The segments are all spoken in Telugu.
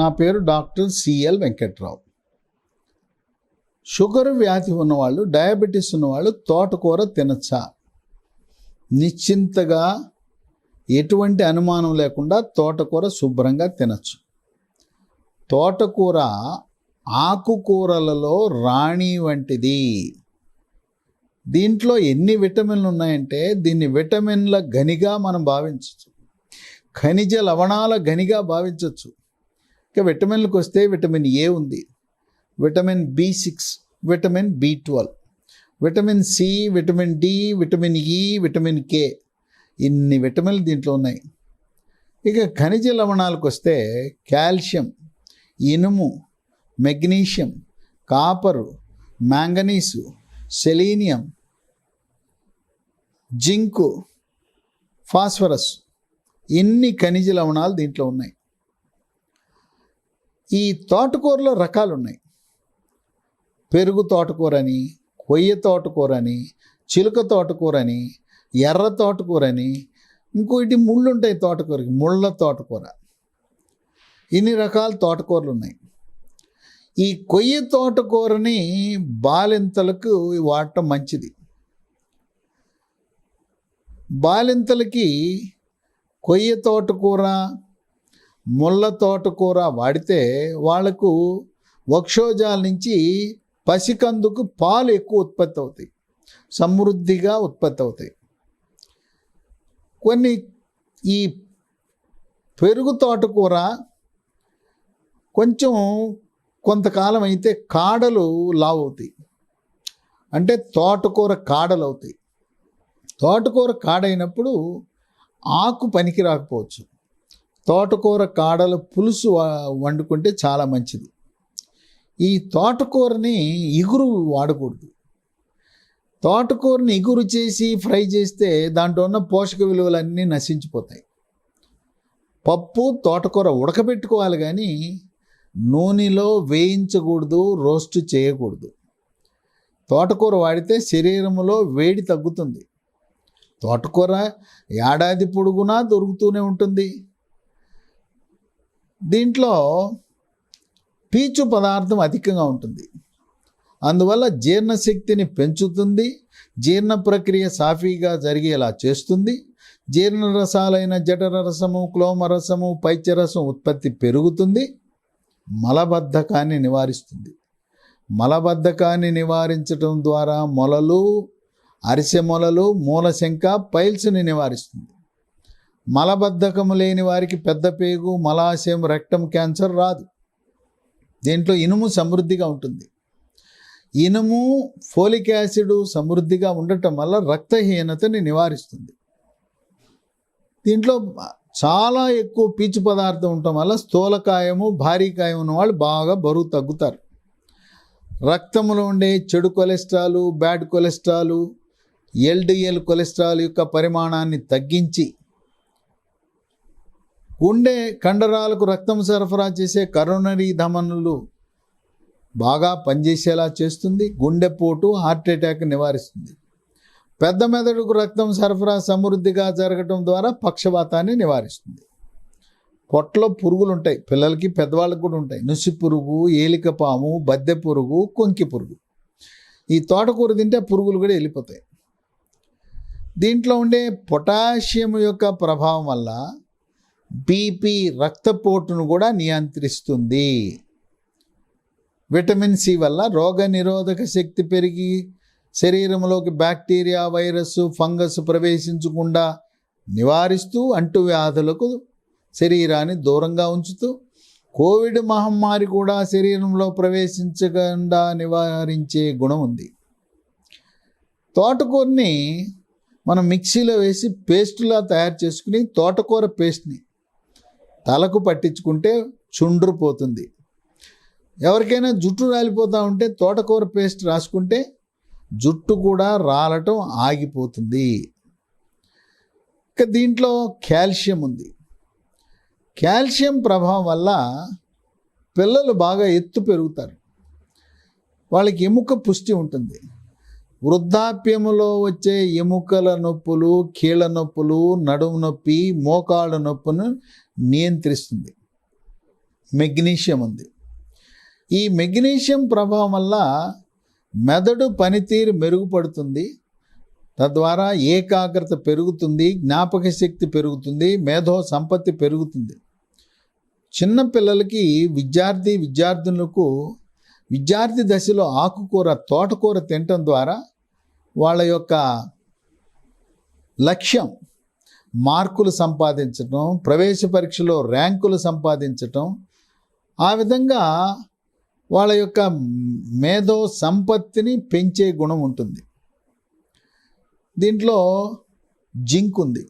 నా పేరు డాక్టర్ సిఎల్ వెంకట్రావు. షుగర్ వ్యాధి ఉన్నవాళ్ళు డయాబెటీస్ ఉన్నవాళ్ళు తోటకూర తినచ్చా? నిశ్చింతగా ఎటువంటి అనుమానం లేకుండా తోటకూర శుభ్రంగా తినచ్చు. తోటకూర ఆకుకూరలలో రాణి వంటిది. దీంట్లో ఎన్ని విటమిన్లు ఉన్నాయంటే దీన్ని విటమిన్ల గనిగా మనం భావించవచ్చు ఖనిజ లవణాల గనిగా భావించవచ్చు ఇక విటమిన్లకు వస్తే విటమిన్ ఏ ఉంది? Vitamin B six vitamin B twelve vitamin C vitamin D vitamin E vitamin K. ఇన్ని విటమిన్లు దీంట్లో ఉన్నాయి. ఇక ఖనిజ లవణాలకు వస్తే కాల్షియం ఇనుము magnesium copper manganese selenium zinc phosphorus. ఇన్ని ఖనిజ లవణాలు దీంట్లో ఉన్నాయి. ఈ తోటకూరలో రకాలు ఉన్నాయి పెరుగు తోటకూర అని కొయ్య తోటకూర అని చిలుక తోటకూర అని ఎర్ర తోటకూర అని ఇంకోటి ముళ్ళు ఉంటాయి తోటకూరకి ముళ్ళ తోటకూర. ఇన్ని రకాల తోటకూరలు ఉన్నాయి ఈ కొయ్య తోటకూరని బాలింతలకు వాడటం మంచిది. బాలింతలకి కొయ్య తోటకూర ముళ్ళ తోటకూర వాడితే వాళ్ళకు వక్షోజాల నుంచి పసికందుకు పాలు ఎక్కువ ఉత్పత్తి అవుతాయి. సమృద్ధిగా ఉత్పత్తి అవుతాయి. కొన్ని ఈ పెరుగు తోటకూర కొంచెం కొంతకాలం అయితే కాడలు లావు అవుతాయి. అంటే తోటకూర కాడలు అవుతాయి. తోటకూర కాడైనప్పుడు ఆకు పనికి రాకపోవచ్చు. తోటకూర కాడలు పులుసు వండుకుంటే చాలా మంచిది. ఈ తోటకూరని ఇగురు వాడకూడదు. తోటకూరని ఇగురు చేసి ఫ్రై చేస్తే దాంట్లో ఉన్న పోషక విలువలన్నీ నశించిపోతాయి. పప్పు తోటకూర ఉడకబెట్టుకోవాలి కానీ నూనెలో వేయించకూడదు రోస్ట్ చేయకూడదు. తోటకూర వాడితే శరీరంలో వేడి తగ్గుతుంది. తోటకూర ఏడాది పొడుగునా దొరుకుతూనే ఉంటుంది. దీంట్లో పీచు పదార్థం అధికంగా ఉంటుంది. అందువల్ల జీర్ణశక్తిని పెంచుతుంది. జీర్ణ ప్రక్రియ సాఫీగా జరిగేలా చేస్తుంది. జీర్ణ రసాలైన జఠర రసము క్లోమ రసము పైత్యరసం ఉత్పత్తి పెరుగుతుంది. మలబద్ధకాన్ని నివారిస్తుంది. మలబద్ధకాన్ని నివారించడం ద్వారా మొలలు అరిసె మొలలు మూలశంక పైల్స్ని నివారిస్తుంది. మలబద్ధకము లేని వారికి పెద్ద పేగు మలాశయం రెక్టం క్యాన్సర్ రాదు. దీంట్లో ఇనుము సమృద్ధిగా ఉంటుంది. ఇనుము ఫోలిక్ యాసిడ్ సమృద్ధిగా ఉండటం వల్ల రక్తహీనతని నివారిస్తుంది. దీంట్లో చాలా ఎక్కువ పీచు పదార్థం ఉండటం వల్ల స్థూలకాయము భారీకాయం ఉన్న వాళ్ళు బాగా బరువు తగ్గుతారు. రక్తంలో ఉండే చెడు cholesterol bad cholesterol LDL cholesterol యొక్క పరిమాణాన్ని తగ్గించి గుండె కండరాలకు రక్తం సరఫరా చేసే కరోనరీ ధమనులు బాగా పనిచేసేలా చేస్తుంది. గుండెపోటు హార్ట్ అటాక్ నివారిస్తుంది. పెద్ద మెదడుకు రక్తం సరఫరా సమృద్ధిగా జరగటం ద్వారా పక్షవాతాన్ని నివారిస్తుంది. పొట్టలో పురుగులు ఉంటాయి. పిల్లలకి పెద్దవాళ్ళకి కూడా ఉంటాయి. నుసి పురుగు ఏలికపాము బద్దె పురుగు కొంకి పురుగు. ఈ తోటకూర తింటే పురుగులు కూడా వెళ్ళిపోతాయి. దీంట్లో ఉండే పొటాషియం యొక్క ప్రభావం వల్ల బీపీ రక్తపోటును కూడా నియంత్రిస్తుంది. విటమిన్ సి వల్ల రోగ నిరోధక శక్తి పెరిగి శరీరంలోకి బ్యాక్టీరియా వైరస్ ఫంగస్ ప్రవేశించకుండా నివారిస్తూ అంటువ్యాధులకు శరీరాన్ని దూరంగా ఉంచుతూ కోవిడ్ మహమ్మారి కూడా శరీరంలో ప్రవేశించకుండా నివారించే గుణం ఉంది. తోటకూరని మనం మిక్సీలో వేసి పేస్టులా తయారు చేసుకుని తోటకూర పేస్ట్ని తలకు పట్టించుకుంటే చుండ్రు పోతుంది ఎవరికైనా జుట్టు రాలిపోతూ ఉంటే తోటకూర పేస్ట్ రాసుకుంటే జుట్టు కూడా రాలటం ఆగిపోతుంది. ఇక దీంట్లో కాల్షియం ఉంది. కాల్షియం ప్రభావం వల్ల పిల్లలు బాగా ఎత్తు పెరుగుతారు. వాళ్ళకి ఎముక పుష్టి ఉంటుంది. వృద్ధాప్యములో వచ్చే ఎముకల నొప్పులు కీళ్ళ నొప్పులు నడుము నొప్పి మోకాళ్ళ నొప్పును నియంత్రిస్తుంది. మెగ్నీషియం ఉంది. ఈ మెగ్నీషియం ప్రభావం వల్ల మెదడు పనితీరు మెరుగుపడుతుంది. తద్వారా ఏకాగ్రత పెరుగుతుంది జ్ఞాపక శక్తి పెరుగుతుంది మేధో సంపత్తి పెరుగుతుంది. చిన్న పిల్లలకి విద్యార్థి విద్యార్థులకు విద్యార్థి దశలో ఆకుకూర తోటకూర తినటం ద్వారా వాళ్ళ యొక్క లక్ష్యం మార్కులు సంపాదించటం ప్రవేశ పరీక్షలో ర్యాంకులు సంపాదించటం ఆ విధంగా వాళ్ళ యొక్క మేధో సంపత్తిని పెంచే గుణం ఉంటుంది. దీంట్లో జింక్ ఉంది.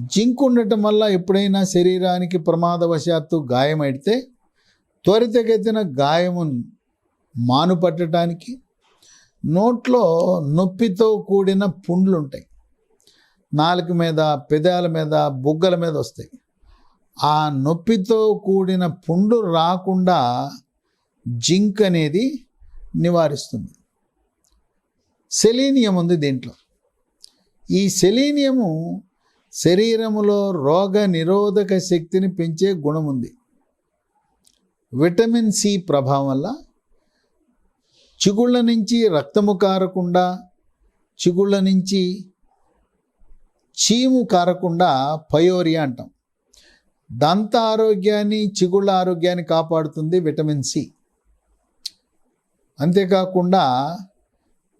జింక్ ఉండటం వల్ల ఎప్పుడైనా శరీరానికి ప్రమాదవశాత్తు గాయమైతే త్వరితగతిన గాయము మానుపట్టడానికి నోట్లో నొప్పితో కూడిన పుండ్లుంటాయి. నాలుక మీద పెదాల మీద బుగ్గల మీద వస్తాయి. ఆ నొప్పితో కూడిన పుండు రాకుండా జింక్ అనేది నివారిస్తుంది. సెలీనియం ఉంది దీంట్లో. ఈ సెలీనియము శరీరములో రోగ నిరోధక శక్తిని పెంచే గుణం ఉంది. విటమిన్ సి ప్రభావం వల్ల చిగుళ్ళ నుంచి రక్తము కారకుండా చిగుళ్ళ నుంచి చీము కారకుండా పయోరియా అంటాం. దంత ఆరోగ్యాన్ని చిగుళ్ళ ఆరోగ్యాన్ని కాపాడుతుంది విటమిన్ సి. అంతేకాకుండా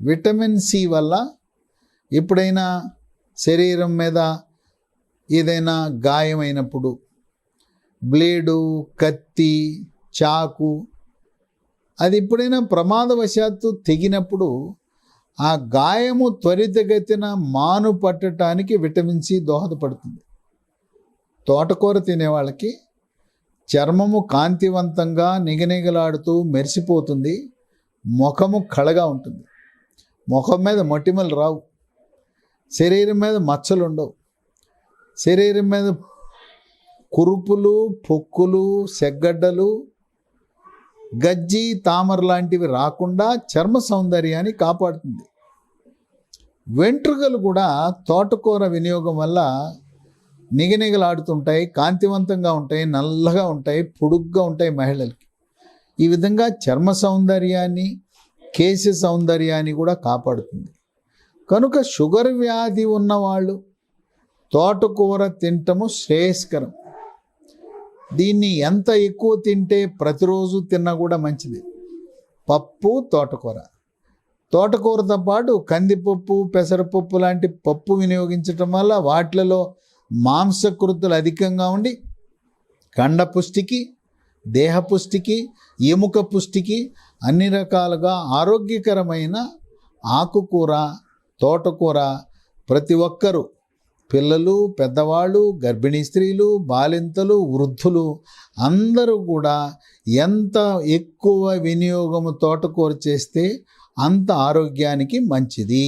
విటమిన్ సి వల్ల ఎప్పుడైనా శరీరం మీద ఏదైనా గాయమైనప్పుడు బ్లేడు కత్తి చాకు అది ఎప్పుడైనా ప్రమాదవశాత్తు తెగినప్పుడు ఆ గాయము త్వరితగతిన మాను పట్టడానికి విటమిన్ సి దోహదపడుతుంది. తోటకూర తినే వాళ్ళకి చర్మము కాంతివంతంగా నిగనిగలాడుతూ మెరిసిపోతుంది. ముఖము కళగా ఉంటుంది. ముఖం మీద మొటిమలు రావు. శరీరం మీద మచ్చలు ఉండవు. శరీరం మీద కురుపులు పొక్కులు సెగ్గడ్డలు గజ్జి తామర లాంటివి రాకుండా చర్మ సౌందర్యాన్ని కాపాడుతుంది. వెంట్రుకలు కూడా తోటకూర వినియోగం వల్ల నిగనిగలాడుతుంటాయి కాంతివంతంగా ఉంటాయి నల్లగా ఉంటాయి పొడుగ్గా ఉంటాయి మహిళలకి. ఈ విధంగా చర్మ సౌందర్యాన్ని కేశ సౌందర్యాన్ని కూడా కాపాడుతుంది. కనుక షుగర్ వ్యాధి ఉన్నవాళ్ళు తోటకూర తినటము శ్రేయస్కరం. దీన్ని ఎంత ఎక్కువ తింటే ప్రతిరోజు తిన్నా కూడా మంచిది. పప్పు తోటకూర. తోటకూరతో పాటు కందిపప్పు పెసరపప్పు లాంటి పప్పు వినియోగించటం వల్ల వాటిలలో మాంసకృతులు అధికంగా ఉండి కండ పుష్టికి దేహ పుష్టికి ఎముక పుష్టికి అన్ని రకాలుగా ఆరోగ్యకరమైన ఆకుకూర తోటకూర ప్రతి ఒక్కరూ పిల్లలు పెద్దవాళ్ళు గర్భిణీ స్త్రీలు బాలింతలు వృద్ధులు అందరూ కూడా ఎంత ఎక్కువ వినియోగము తోటకూర చేస్తే అంత ఆరోగ్యానికి మంచిది.